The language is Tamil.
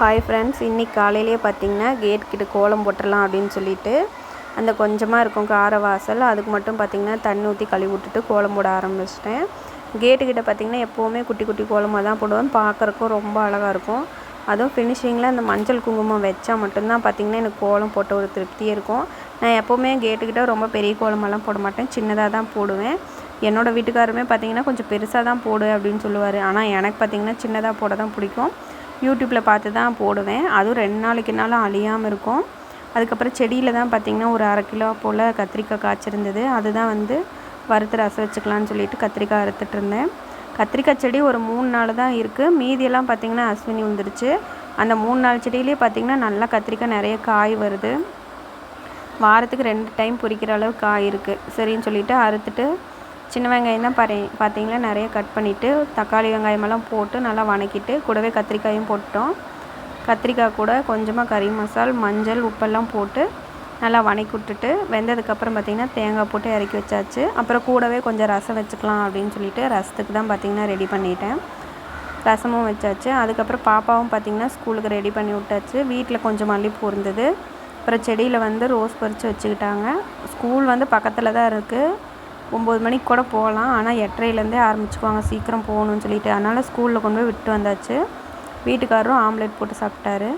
ஹாய் ஃப்ரெண்ட்ஸ் இன்றைக்கி காலையிலேயே பார்த்தீங்கன்னா கேட் கிட்ட கோலம் போட்டுடலாம் அப்படின்னு சொல்லிட்டு அந்த கொஞ்சமாக இருக்கும் கார வாசல் அதுக்கு மட்டும் பார்த்திங்கன்னா தண்ணி ஊற்றி கழுவி விட்டுட்டு கோலம் போட ஆரம்பிச்சிட்டேன். கேட்டுக்கிட்ட பார்த்திங்கன்னா எப்போவுமே குட்டி குட்டி கோலமாக தான் போடுவேன். பார்க்குறக்கும் ரொம்ப அழகாக இருக்கும். அதுவும் ஃபினிஷிங்கில் அந்த மஞ்சள் குங்குமம் வச்சா மட்டும்தான் பார்த்திங்கன்னா எனக்கு கோலம் போட்ட ஒரு திருப்தியே இருக்கும். நான் எப்போவுமே கேட்டுக்கிட்ட ரொம்ப பெரிய கோலமெல்லாம் போட மாட்டேன். சின்னதாக தான் போடுவேன். என்னோடய வீட்டுக்காரருமே பார்த்திங்கன்னா கொஞ்சம் பெருசாக தான் போடு அப்படின்னு சொல்லுவார். ஆனால் எனக்கு பார்த்திங்கன்னா சின்னதாக போட தான் பிடிக்கும். யூடியூப்பில் பார்த்து தான் போடுவேன். அதுவும் ரெண்டு நாளைக்கு நாளும் அழியாமல் இருக்கும். அதுக்கப்புறம் செடியில் தான் பார்த்திங்கன்னா ஒரு அரை கிலோ போல் கத்திரிக்காய் காய்ச்சிருந்தது. அதுதான் வந்து வறுத்து ரசம் வச்சுக்கலான்னு சொல்லிட்டு கத்திரிக்காய் அறுத்துட்டு இருந்தேன். கத்திரிக்காய் செடி ஒரு மூணு நாள் தான் இருக்குது மீதியெல்லாம் பார்த்திங்கன்னா அஸ்வினி வந்துருச்சு. அந்த மூணு நாள் செடியிலே பார்த்திங்கன்னா நல்லா கத்திரிக்காய் நிறைய காய் வருது. வாரத்துக்கு ரெண்டு டைம் பொரிக்கிற அளவு காய் இருக்குது சரின்னு சொல்லிவிட்டு அறுத்துட்டு சின்ன வெங்காயம் தான் பாரு பார்த்தீங்களா? நிறைய கட் பண்ணிவிட்டு தக்காளி வெங்காயமெல்லாம் போட்டு நல்லா வணக்கிட்டு கூடவே கத்திரிக்காயும் போட்டோம். கத்திரிக்காய் கூட கொஞ்சமாக கறி மசால் மஞ்சள் உப்பெல்லாம் போட்டு நல்லா வணக்கி விட்டுட்டு வெந்ததுக்கப்புறம் பார்த்திங்கன்னா தேங்காய் போட்டு இறக்கி வச்சாச்சு. அப்புறம் கூடவே கொஞ்சம் ரசம் வச்சுக்கலாம் அப்படின்னு சொல்லிட்டு ரசத்துக்கு தான் பார்த்திங்கன்னா ரெடி பண்ணிட்டேன். ரசமும் வச்சாச்சு. அதுக்கப்புறம் பாப்பாவும் பார்த்திங்கன்னா ஸ்கூலுக்கு ரெடி பண்ணி விட்டாச்சு. வீட்டில் கொஞ்சம் மல்லிப்பூ இருந்தது. அப்புறம் செடியில் வந்து ரோஸ் பறித்து வச்சுக்கிட்டாங்க. ஸ்கூல் வந்து பக்கத்தில் தான் இருக்குது ஒம்பது மணிக்கு கூட போகலாம். ஆனால் எட்டரைலேருந்தே ஆரம்பிச்சுக்குவாங்க. சீக்கிரம் போகணும்னு சொல்லிட்டு. அதனால் ஸ்கூலில் கொண்டு போய் விட்டு வந்தாச்சு. வீட்டுக்காரரும் ஆம்லேட் போட்டு சாப்பிட்டாரு.